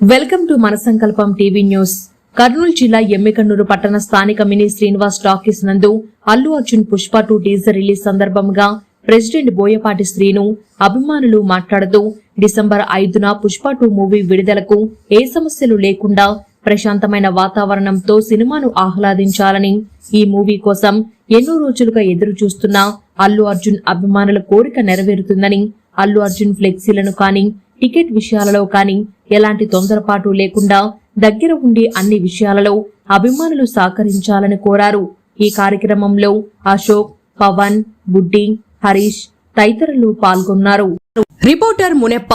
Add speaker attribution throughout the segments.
Speaker 1: Welcome to మన సంకల్పం TV news. Kurnool జిల్లా ఎమ్మికన్నూరు పట్టణ స్థానిక మినీ శ్రీనివాస్ టాకీస్ నందు Allu Arjun Pushpa two teaser release సందర్భంగా ప్రెసిడెంట్ బోయపాటి శ్రీను అభిమానులు మాట్లాడుతూ డిసెంబర్ ఐదున పుష్ప టూ మూవీ విడుదలకు ఏ సమస్యలు లేకుండా ప్రశాంతమైన వాతావరణంతో సినిమాను ఆహ్లాదించాలని ఈ మూవీ కోసం ఎన్నో రోజులుగా ఎదురు చూస్తున్న అల్లు అర్జున్ అభిమానుల కోరిక నెరవేరుతుందని అల్లు అర్జున్ ఫ్లెక్సీలను కానీ టికెట్ విషయాలలో కానీ ఎలాంటి తొందరపాటు లేకుండా దగ్గర ఉండి అన్ని విషయాలలో అభిమానులు సహకరించాలని కోరారు. ఈ కార్యక్రమంలో అశోక్ పవన్ బుడ్డి హరీష్ తదితరులు పాల్గొన్నారు. రిపోర్టర్ మునెప్ప.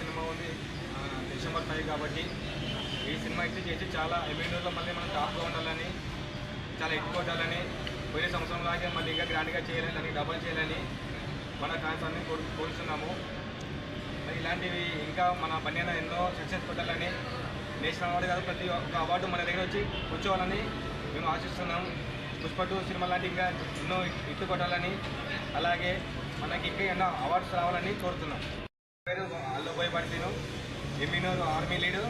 Speaker 2: సినిమా ఉంది ఆ, డిసెంబర్ ఫైవ్ కాబట్టి ఈ సినిమా అయితే చేసి చాలా ఎమ్మెల్యేలో మళ్ళీ మనం టాప్గా ఉండాలని చాలా ఎక్కువ కొట్టాలని పోయిన సంవత్సరం లాగే మళ్ళీ ఇంకా గ్రాండ్గా చేయాలని దానికి డబల్ చేయాలని మన ఫ్యాన్స్ అన్ని కోరు కోరుతున్నాము మరి ఇలాంటివి ఇంకా మన పని ఎన్నో సక్సెస్ కొట్టాలని నేషనల్ అవార్డు కాదు ప్రతి ఒక్క అవార్డు మన దగ్గర వచ్చి కూర్చోవాలని మేము ఆశిస్తున్నాం. పుష్పటు సినిమా లాంటి ఇంకా ఎన్నో ఇట్టు కొట్టాలని అలాగే మనకి ఇంకా ఎన్నో అవార్డ్స్ రావాలని కోరుతున్నాం. పేరు అల్లుబోయ్ పడితీను ఎమ్మినూరు ఆర్మీ లీడు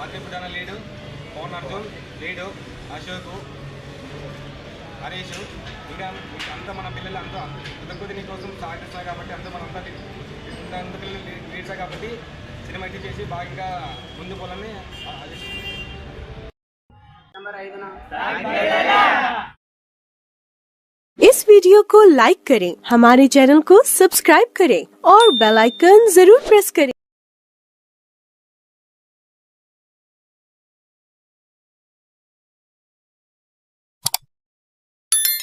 Speaker 2: వర్తిపుటాన లీడు పవన్ అర్జున్ లీడు అశోక్ హరీష్ ఇంకా ఇంకా అంతా మన పిల్లలు అంతా కొద్ది కోసం సహకరిస్తున్నారు కాబట్టి అంతా మన అంతా అంత అంత పిల్లలు లీడ్స్ కాబట్టి సినిమా అయితే చేసి బాగా ఇంకా ముందు పోవాలని ఆశిస్తున్నాం
Speaker 3: नंबर ఐదున
Speaker 4: इस वीडियो को लाइक करें हमारे चैनल को सब्सक्राइब करें और बेल आइकन जरूर प्रेस करें